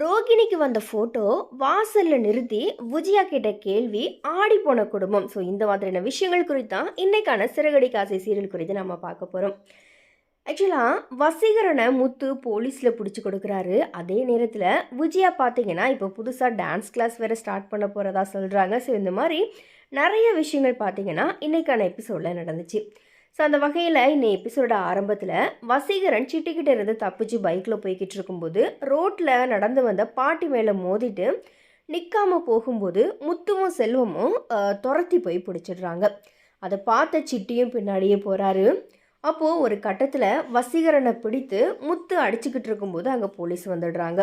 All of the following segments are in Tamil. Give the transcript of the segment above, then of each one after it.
ரோகிணிக்கு வந்த ஃபோட்டோ வாசலில் நிறுத்தி விஜயா கேட்ட கேள்வி ஆடி போன குடும்பம். ஸோ இந்த மாதிரியான விஷயங்கள் குறித்தான் இன்றைக்கான சிறகடி காசை சீரியல் குறித்து நம்ம பார்க்க போகிறோம் ஆக்சுவலாக வசீகரனை முத்து போலீஸில் பிடிச்சி கொடுக்குறாரு. அதே நேரத்தில் விஜயா பார்த்தீங்கன்னா இப்போ புதுசாக டான்ஸ் கிளாஸ் வேறு ஸ்டார்ட் பண்ண போகிறதா சொல்கிறாங்க ஸோ இந்த மாதிரி நிறைய விஷயங்கள் பார்த்தீங்கன்னா இன்றைக்கான எபிசோடில் நடந்துச்சு. ஸோ அந்த வகையில் இந்த எபிசோட ஆரம்பத்தில் வசீகரன் சிட்டிக்கிட்ட இருந்து தப்பிச்சு பைக்கில் போய்கிட்டு இருக்கும்போது ரோட்டில் நடந்து வந்த பாட்டி மேலே மோதிட்டு நிற்காமல் போகும்போது முத்துவும் செல்வமும் துரத்தி போய் பிடிச்சிடுறாங்க. அதை பார்த்த சிட்டியும் பின்னாடியே போகிறாரு அப்போது ஒரு கட்டத்தில் வசீகரனை பிடித்து முத்து அடிச்சுக்கிட்டு இருக்கும்போது அங்கே போலீஸ் வந்துடுறாங்க.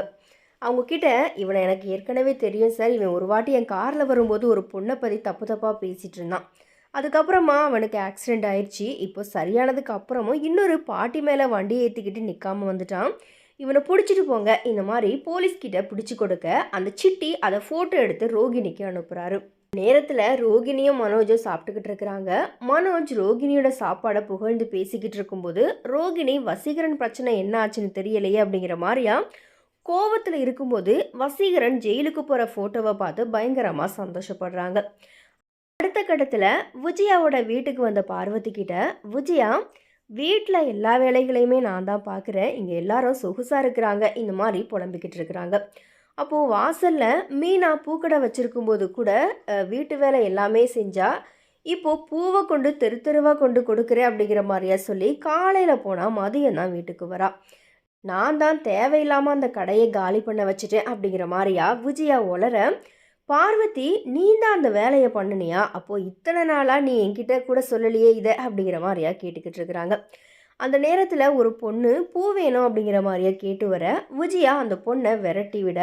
அவங்கக்கிட்ட இவனை எனக்கு ஏற்கனவே தெரியும் சார். இவன் ஒரு வாட்டி என் காரில் வரும்போது ஒரு பொண்ணை பற்றி தப்பு தப்பாக பேசிகிட்டு இருந்தான். அதுக்கப்புறமா அவனுக்கு ஆக்சிடெண்ட் ஆயிடுச்சு. இப்போ சரியானதுக்கு அப்புறமும் இன்னொரு பாட்டி மேலே வண்டி ஏற்றிக்கிட்டு நிற்காம வந்துட்டான். இவனை பிடிச்சிட்டு போங்க. இந்த மாதிரி போலீஸ்கிட்ட பிடிச்சி கொடுக்க அந்த சிட்டி அதை ஃபோட்டோ எடுத்து ரோகிணிக்கு அனுப்புகிறாரு நேரத்தில் ரோகிணியும் மனோஜும் சாப்பிட்டுக்கிட்டு இருக்கிறாங்க. மனோஜ் ரோகிணியோட சாப்பாடை புகழ்ந்து பேசிக்கிட்டு இருக்கும்போது ரோகிணி வசீகரன் பிரச்சனை என்ன ஆச்சுன்னு தெரியலையே அப்படிங்கிற மாதிரியா கோவத்தில் இருக்கும்போது வசீகரன் ஜெயிலுக்கு போகிற ஃபோட்டோவை பார்த்து பயங்கரமாக சந்தோஷப்படுறாங்க. கட்டத்தில் விஜயாவோட வீட்டுக்கு வந்த பார்வதி கிட்ட விஜயா வீட்டில் எல்லா வேலைகளையுமே நான் தான் பார்க்குறேன் இங்கே எல்லாரும் சொகுசாக இருக்கிறாங்க. இந்த மாதிரி புலம்பிக்கிட்டு இருக்கிறாங்க. அப்போது வாசலில் மீனா பூக்கடை வச்சுருக்கும்போது கூட வீட்டு வேலை எல்லாமே செஞ்சால் இப்போது பூவை கொண்டு தெரு தெருவாக கொண்டு கொடுக்குறேன் அப்படிங்கிற மாதிரியா சொல்லி காலையில் போனால் மதியம் தான் வீட்டுக்கு வரா. நான் தான் தேவையில்லாமல் அந்த கடையை காலி பண்ண வச்சுட்டேன் அப்படிங்கிற மாதிரியா விஜயா உளர பார்வதி நீ தான் அந்த வேலையை பண்ணுனியா? அப்போது இத்தனை நாளாக நீ என்கிட்ட கூட சொல்லலையே இதை? அப்படிங்கிற மாதிரியா கேட்டுக்கிட்டு இருக்கிறாங்க. அந்த நேரத்தில் ஒரு பொண்ணு பூ வேணும் அப்படிங்கிற மாதிரியா கேட்டு வர விஜயா அந்த பொண்ணை விரட்டி விட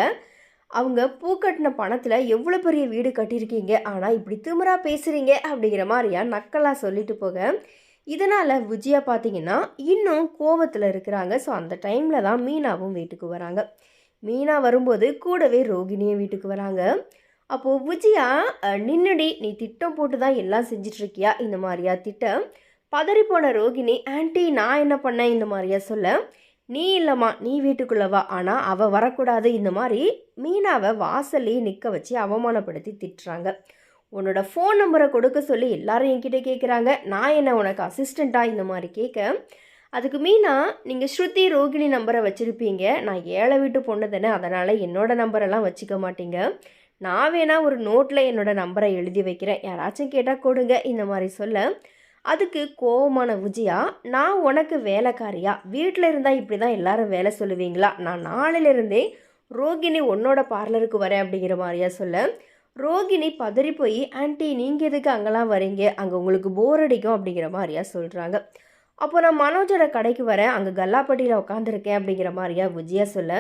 அவங்க பூ கட்டின பணத்தில் எவ்வளோ பெரிய வீடு கட்டியிருக்கீங்க? ஆனால் இப்படி திமிரா பேசுகிறீங்க அப்படிங்கிற மாதிரியா நக்கலாக சொல்லிட்டு போக இதனால் விஜயா பார்த்தீங்கன்னா இன்னும் கோவத்தில் இருக்கிறாங்க. ஸோ அந்த டைமில் தான் மீனாவும் வீட்டுக்கு வராங்க. மீனா வரும்போது கூடவே ரோகிணியும் வீட்டுக்கு வராங்க. அப்போது விஜயா நின்னுடி நீ திட்டம் போட்டு தான் எல்லாம் செஞ்சிட்ருக்கியா? இந்த மாதிரியா? திட்டம். பதறிப்போன ரோகிணி ஆன்ட்டி நான் என்ன பண்ணேன்? இந்த மாதிரியா சொல்ல நீ இல்லைம்மா நீ வீட்டுக்குள்ள வா. ஆனால் அவள் வரக்கூடாது. இந்த மாதிரி மீனாவை வாசல்லையே நிற்க வச்சு அவமானப்படுத்தி திட்டுறாங்க. உன்னோட ஃபோன் நம்பரை கொடுக்க சொல்லி எல்லாரும் என்கிட்ட கேட்குறாங்க நான் என்ன உனக்கு அசிஸ்டண்ட்டாக இந்த மாதிரி கேட்க அதுக்கு மீனா நீங்கள் ஸ்ருதி ரோகிணி நம்பரை வச்சுருப்பீங்க. நான் ஏழை வீட்டு பொண்ணு தானே. அதனால் என்னோடய நம்பரெல்லாம் வச்சுக்க மாட்டீங்க. நான் வேணா ஒரு நோட்டில் என்னோடய நம்பரை எழுதி வைக்கிறேன். யாராச்சும் கேட்டால் கொடுங்க இந்த மாதிரி சொல்ல. அதுக்கு கோவமான விஜயா நான் உனக்கு வேலைக்காரியா? வீட்டில் இருந்தால் இப்படி தான் எல்லாரும் வேலை சொல்லுவீங்களா? நான் நாளிலிருந்தே ரோகிணி உன்னோட பார்லருக்கு வரேன் அப்படிங்கிற மாதிரியா சொல்ல. ரோகிணி பதறி போய் ஆன்ட்டி நீங்கள் எதுக்கு அங்கெல்லாம் வரீங்க? அங்கே உங்களுக்கு போர் அடிக்கும் அப்படிங்கிற மாதிரியா சொல்கிறாங்க அப்போ நான் மனோஜோட கடைக்கு வரேன். அங்கே கல்லாப்பட்டியில் உட்காந்துருக்கேன் அப்படிங்கிற மாதிரியா விஜயா சொல்ல.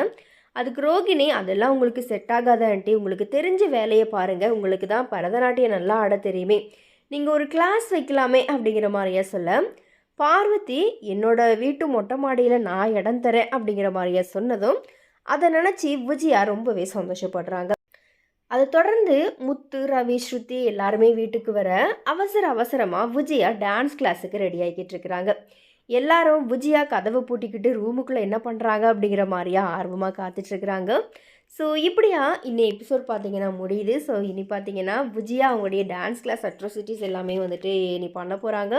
அதுக்கு ரோகிணி அதெல்லாம் உங்களுக்கு செட் ஆகாத ஆண்டி? உங்களுக்கு தெரிஞ்ச வேலையை பாருங்கள் உங்களுக்கு தான் பரதநாட்டியம் நல்லா ஆட தெரியுமே. நீங்கள் ஒரு கிளாஸ் வைக்கலாமே அப்படிங்கிற மாதிரியா சொல்ல பார்வதி என்னோட வீட்டு மொட்டை மாடியில் நான் இடம் தரேன் அப்படிங்கிற மாதிரியா சொன்னதும் அதை நினச்சி விஜயா ரொம்பவே சந்தோஷப்படுறாங்க. அதை தொடர்ந்து முத்து ரவி ஸ்ருதி எல்லாருமே வீட்டுக்கு வர அவசர அவசரமாக விஜயா டான்ஸ் கிளாஸுக்கு ரெடி ஆகிக்கிட்டு இருக்கிறாங்க. எல்லாரும் புஜியாக கதவை பூட்டிக்கிட்டு ரூமுக்குள்ளே என்ன பண்ணுறாங்க அப்படிங்கிற மாதிரியா ஆர்வமாக காத்துட்ருக்குறாங்க. ஸோ இப்படியா இன்னை எபிசோட் பார்த்தீங்கன்னா முடியுது. ஸோ இனி பார்த்தீங்கன்னா விஜயா அவங்களுடைய டான்ஸ் கிளாஸ் அட்ரோசிட்டிஸ் எல்லாமே வந்துட்டு இனி பண்ண போகிறாங்க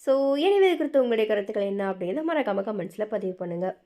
ஸோ எனவே குறித்து உங்களுடைய கருத்துக்கள் என்ன அப்படிங்கிறத மறக்காமல் கமெண்ட்ஸில் பதிவு பண்ணுங்கள்